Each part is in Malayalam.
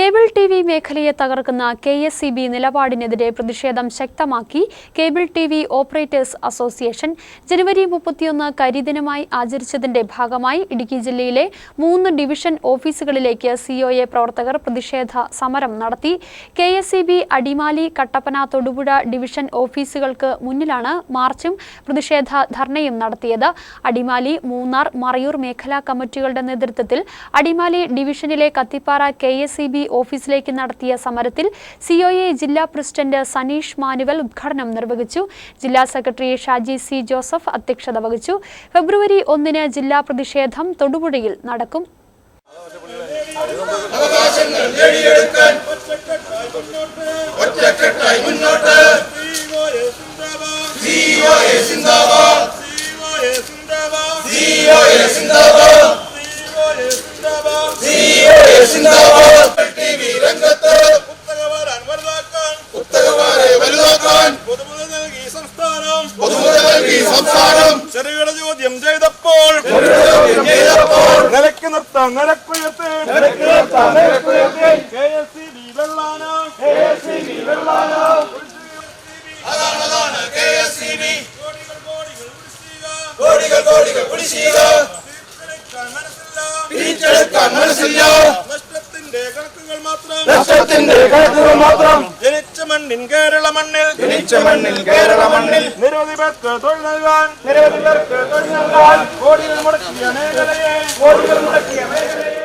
കേബിൾ ടി വി മേഖലയെ തകർക്കുന്ന കെ എസ് സി ബി നിലപാടിനെതിരെ പ്രതിഷേധം ശക്തമാക്കി cable T V operators association ജനുവരി മുപ്പത്തിയൊന്ന് കരിദിനമായി ആചരിച്ചതിന്റെ ഭാഗമായി ഇടുക്കി ജില്ലയിലെ മൂന്ന് ഡിവിഷൻ ഓഫീസുകളിലേക്ക് സിഒഎ പ്രവർത്തകർ പ്രതിഷേധ സമരം നടത്തി. K S C B Adimali Kattappana Thodupuzha division ഓഫീസുകൾക്ക് മുന്നിലാണ് മാർച്ചും പ്രതിഷേധ ധർണയും നടത്തിയത്. അടിമാലി മൂന്നാർ മറയൂർ മേഖലാ കമ്മിറ്റികളുടെ നേതൃത്വത്തിൽ അടിമാലി ഡിവിഷനിലെ Kathippara K S C B ഓഫീസിലേക്ക് നടത്തിയ സമരത്തിൽ സിഒഎ ജില്ലാ പ്രസിഡന്റ് സനീഷ് മാനുവൽ ഉദ്ഘാടനം നിർവഹിച്ചു. ജില്ലാ സെക്രട്ടറി ഷാജി സി ജോസഫ് അധ്യക്ഷത വഹിച്ചു. ഫെബ്രുവരി ഒന്നിന് ജില്ലാ പ്രതിഷേധം തൊടുപുഴയിൽ നടക്കും. സിന്ദാബാദ് സിന്ദാബാദ് സിന്ദാബാദ്. നിലക്കുയർത്തി കെ എസ് സി ബി വെള്ളാന കെ എസ് സി ബി കോടികൾ കോടികൾ കോടികൾ കുടിശ്ശിക തിരിച്ചെടുക്കാൻ മനസ്സില്ല നഷ്ടത്തിന്റെ കണക്കുകൾ മാത്രം നഷ്ടത്തിന്റെ കണക്കുകൾ മാത്രം ജനിച്ച മണ്ണിൻ കേരള മണ്ണിൽ ജനിച്ച മണ്ണിൽ കേരള മണ്ണിൽ നിരവധി പേർക്ക് തൊഴിൽ നൽകാൻ നിരവധി പേർക്ക് തൊഴിൽ നൽകാൻ കോടികൾ മുടക്കിയ മേഖലയെ കോടികൾ മുടക്കിയ മേഖലയെ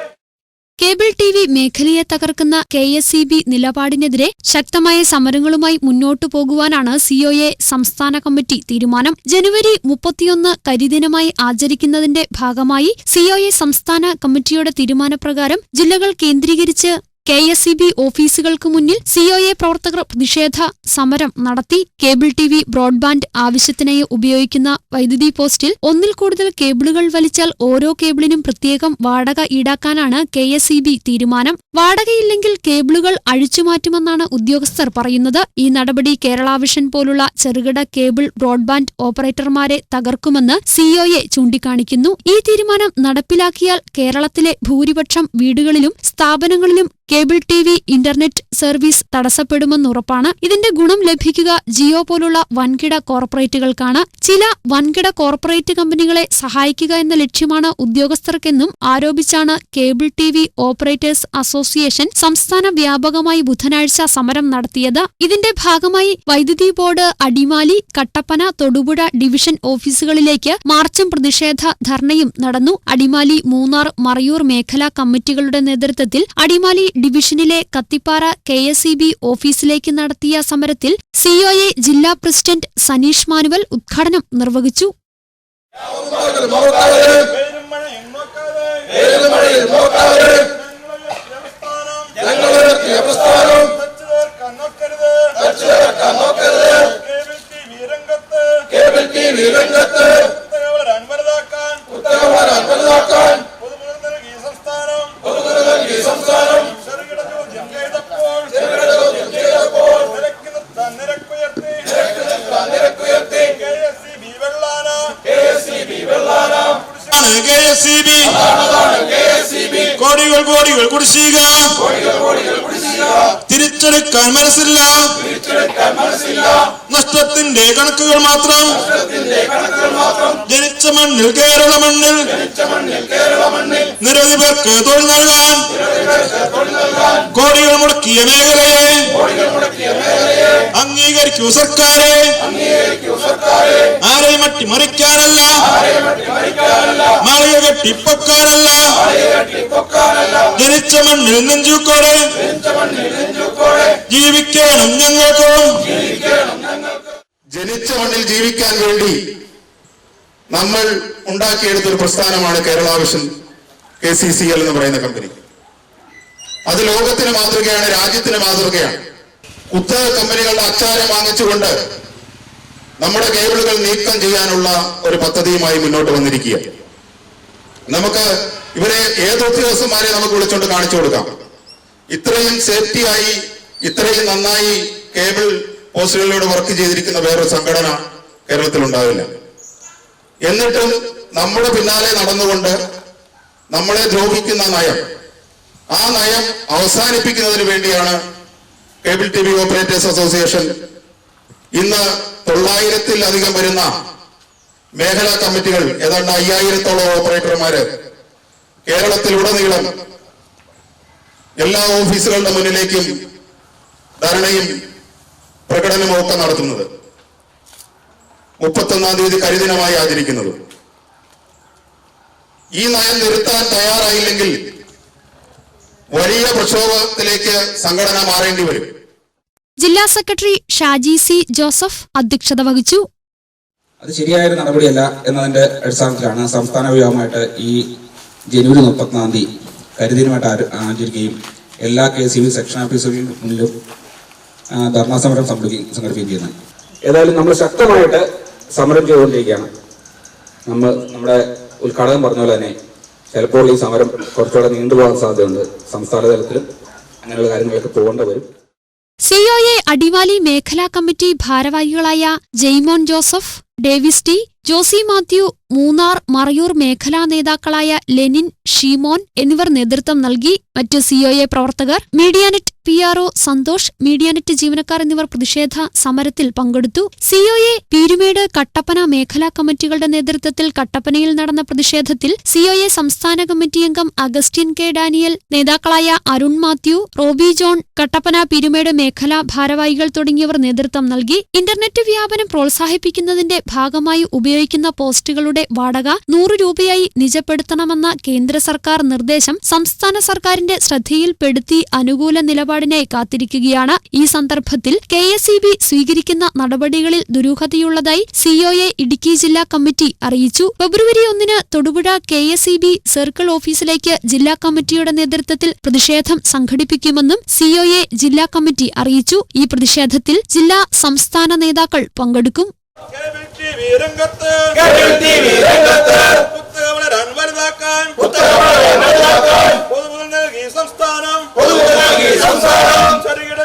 കേബിൾ ടി വി മേഖലയെ തകർക്കുന്ന കെ എസ് ഇ ബി നിലപാടിനെതിരെ ശക്തമായ സമരങ്ങളുമായി മുന്നോട്ടു പോകുവാനാണ് സിഒഎ സംസ്ഥാന കമ്മിറ്റി തീരുമാനം. ജനുവരി മുപ്പത്തിയൊന്ന് കരിദിനമായി ആചരിക്കുന്നതിന്റെ ഭാഗമായി സിഒഎ സംസ്ഥാന കമ്മിറ്റിയുടെ തീരുമാനപ്രകാരം ജില്ലകൾ കേന്ദ്രീകരിച്ച് കെ എസ് സി ബി ഓഫീസുകൾക്ക് മുന്നിൽ സിഒഎ പ്രവർത്തകർ പ്രതിഷേധ സമരം നടത്തി കേബിൾ ടി വി ബ്രോഡ്ബാൻഡ് ആവശ്യത്തിനായി ഉപയോഗിക്കുന്ന വൈദ്യുതി പോസ്റ്റിൽ ഒന്നിൽ കൂടുതൽ കേബിളുകൾ വലിച്ചാൽ ഓരോ കേബിളിനും പ്രത്യേകം വാടക ഈടാക്കാനാണ് കെ എസ് സി ബി തീരുമാനം. വാടകയില്ലെങ്കിൽ കേബിളുകൾ അഴിച്ചുമാറ്റുമെന്നാണ് ഉദ്യോഗസ്ഥർ പറയുന്നത്. ഈ നടപടി കേരള വിഷൻ പോലുള്ള ചെറുകിട കേബിൾ ബ്രോഡ്ബാൻഡ് ഓപ്പറേറ്റർമാരെ തകർക്കുമെന്ന് സിഒഎ ചൂണ്ടിക്കാണിക്കുന്നു. ഈ തീരുമാനം നടപ്പിലാക്കിയാൽ കേരളത്തിലെ ഭൂരിപക്ഷം വീടുകളിലും സ്ഥാപനങ്ങളിലും cable T V internet service തടസ്സപ്പെടുമെന്നുറപ്പാണ് ഇതിന്റെ ഗുണം ലഭിക്കുക ജിയോ പോലുള്ള വൻകിട കോർപ്പറേറ്റുകൾക്കാണ്. ചില വൻകിട കോർപ്പറേറ്റ് കമ്പനികളെ സഹായിക്കുക എന്ന ലക്ഷ്യമാണ് ഉദ്യോഗസ്ഥർക്കെന്നും ആരോപിച്ചാണ് cable T V operators association സംസ്ഥാന വ്യാപകമായി ബുധനാഴ്ച സമരം നടത്തിയത്. ഇതിന്റെ ഭാഗമായി വൈദ്യുതി ബോർഡ് അടിമാലി കട്ടപ്പന തൊടുപുഴ ഡിവിഷൻ ഓഫീസുകളിലേക്ക് മാർച്ചും പ്രതിഷേധ ധർണയും നടന്നു. അടിമാലി മൂന്നാർ മറയൂർ മേഖലാ കമ്മിറ്റികളുടെ നേതൃത്വത്തിൽ അടിമാലി ഡിവിഷനിലെ Kathippara K S E B ഓഫീസിലേക്ക് നടത്തിയ സമരത്തിൽ സിഒഎ ജില്ലാ പ്രസിഡന്റ് സനീഷ് മാനുവൽ ഉദ്ഘാടനം നിർവഹിച്ചു. നോക്കാതെ എസ് സി ബി. കോടികൾ കോടികൾ കുടിശ്ശിക. തിരിച്ചെടുക്കാൻ മനസ്സില്ല. നഷ്ടത്തിന്റെ കണക്കുകൾ മാത്രം. ജനിച്ച മണ്ണിൽ കേരള മണ്ണിൽ. നിരവധി പേർക്ക് തൊഴിൽ നൽകാൻ. കോടികൾ മുടക്കിയ മേഖലയെ. അംഗീകരിക്കൂ സർക്കാരെ. അട്ടിമറിക്കാനല്ല മാളിക കെട്ടിപ്പൊക്കാനല്ല ജനിച്ച മണ്ണിൽ നെഞ്ചുക്കോടെ. ജീവിക്കണം ഞങ്ങൾക്ക്. ജനിച്ച മണ്ണിൽ ജീവിക്കാൻ വേണ്ടി നമ്മൾ ഉണ്ടാക്കിയെടുത്തൊരു പ്രസ്ഥാനമാണ് Kerala vision K C C L എന്ന് പറയുന്ന കമ്പനി. അത് ലോകത്തിന് മാതൃകയാണ് രാജ്യത്തിന് മാതൃകയാണ്. കുത്തക കമ്പനികളുടെ അച്ചാരം വാങ്ങിച്ചുകൊണ്ട് നമ്മുടെ കേബിളുകൾ നീക്കം ചെയ്യാനുള്ള ഒരു പദ്ധതിയുമായി മുന്നോട്ട് വന്നിരിക്കുക നമുക്ക് ഇവരെ ഏത് ഉദ്യോഗസ്ഥന്മാരെ നമുക്ക് വിളിച്ചുകൊണ്ട് കാണിച്ചു കൊടുക്കാം? ഇത്രയും സേഫ്റ്റിയായി ഇത്രയും നന്നായി കേബിൾ പോസ്റ്റുകളിലൂടെ വർക്ക് ചെയ്തിരിക്കുന്ന വേറൊരു സംഘടന കേരളത്തിൽ ഉണ്ടാവില്ല. എന്നിട്ടും നമ്മുടെ പിന്നാലെ നടന്നുകൊണ്ട് നമ്മളെ ദ്രോഹിക്കുന്ന നയം ആ നയം അവസാനിപ്പിക്കുന്നതിന് വേണ്ടിയാണ് cable T V operators association ഇന്ന് തൊള്ളായിരത്തിലധികം വരുന്ന മേഖലാ കമ്മിറ്റികൾ ഏതാണ്ട് അയ്യായിരത്തോളം ഓപ്പറേറ്റർമാര് കേരളത്തിലുടനീളം എല്ലാ ഓഫീസുകളുടെ മുന്നിലേക്കും ധരണയും പ്രകടനവും ഒക്കെ നടത്തുന്നത്. മുപ്പത്തൊന്നാം തീയതി കരിദിനമായി ആചരിക്കുന്നത്. ഈ നയം നിർത്താൻ തയ്യാറായില്ലെങ്കിൽ വലിയ പ്രക്ഷോഭത്തിലേക്ക് സംഘടന മാറേണ്ടി വരും. ജില്ലാ സെക്രട്ടറി ഷാജി സി ജോസഫ് അധ്യക്ഷത വഹിച്ചു. അത് ശരിയായ ഒരു നടപടിയല്ല എന്നതിന്റെ അടിസ്ഥാനത്തിലാണ് സംസ്ഥാന വ്യാപകമായിട്ട് ഈ ജനുവരി മുപ്പത്തിനാം തീയതി കരുതിനുമായിട്ട് ആചരിക്കുകയും എല്ലാ കെ സി ബി സെക്ഷൻ ഓഫീസുകളിലും മുന്നിലും ധർണാ സമരം സംഘടിപ്പിക്കുകയും ചെയ്യുന്നത്. ഏതായാലും നമ്മൾ ശക്തമായിട്ട് സമരം ചെയ്തുകൊണ്ടിരിക്കുകയാണ്. നമ്മൾ നമ്മുടെ ഉദ്ഘാടകം പറഞ്ഞ പോലെ തന്നെ ചിലപ്പോൾ ഈ സമരം കുറച്ചുകൂടെ നീണ്ടുപോകാൻ സാധ്യതയുണ്ട്. സംസ്ഥാന തലത്തിലും അങ്ങനെയുള്ള കാര്യങ്ങളൊക്കെ പോകേണ്ടി വരും. സിഒഎ അടിവാലി മേഖലാ കമ്മിറ്റി ഭാരവാഹികളായ Jaimon Joseph Davis T Josy Mathew Munnar Marayoor മേഖലാ നേതാക്കളായ ലെനിൻ ഷീമോൻ എന്നിവർ നേതൃത്വം നൽകി. മറ്റ് സിഒഎ പ്രവർത്തകർ Medianet P R O Santhosh Medianet ജീവനക്കാർ എന്നിവർ പ്രതിഷേധ സമരത്തിൽ പങ്കെടുത്തു. സിഒഎ പീരുമേട് കട്ടപ്പന മേഖലാ കമ്മിറ്റികളുടെ നേതൃത്വത്തിൽ കട്ടപ്പനയിൽ നടന്ന പ്രതിഷേധത്തിൽ സിഒഎ സംസ്ഥാന കമ്മിറ്റി അംഗം അഗസ്റ്റിൻ കെ ഡാനിയൽ നേതാക്കളായ Arun Mathew Roby John Kattappana Peermade മേഖലാ ഭാരവാഹികൾ തുടങ്ങിയവർ നേതൃത്വം നൽകി. ഇന്റർനെറ്റ് വ്യാപനം പ്രോത്സാഹിപ്പിക്കുന്നതിന്റെ ഭാഗമായി ഉപയോഗിക്കുന്ന പോസ്റ്റുകളുടെ വാടക നൂറ് രൂപയായി നിജപ്പെടുത്തണമെന്ന കേന്ദ്ര സർക്കാർ നിർദ്ദേശം സംസ്ഥാന സർക്കാരിന്റെ ശ്രദ്ധയിൽപ്പെടുത്തി അനുകൂല നിലപാടിനായി കാത്തിരിക്കുകയാണ്. ഈ സന്ദർഭത്തിൽ കെ സ്വീകരിക്കുന്ന നടപടികളിൽ ദുരൂഹതയുള്ളതായി സിഒഎ ഇടുക്കി ജില്ലാ കമ്മിറ്റി അറിയിച്ചു. ഫെബ്രുവരി ഒന്നിന് തൊടുപുഴ കെ സർക്കിൾ ഓഫീസിലേക്ക് ജില്ലാ കമ്മിറ്റിയുടെ നേതൃത്വത്തിൽ പ്രതിഷേധം സംഘടിപ്പിക്കുമെന്നും സിഒഎ ജില്ലാ കമ്മിറ്റി അറിയിച്ചു. ഈ പ്രതിഷേധത്തിൽ ജില്ലാ സംസ്ഥാന നേതാക്കൾ പങ്കെടുക്കും. കുത്തക വളരാൻ വലുതാക്കാൻ കുത്തകകളെ വലുതാക്കാൻ പൊതുമുതൽ നൽകി സംസ്ഥാനം പൊതുമുതൽ നൽകി സംസ്ഥാനം ചെറുകിട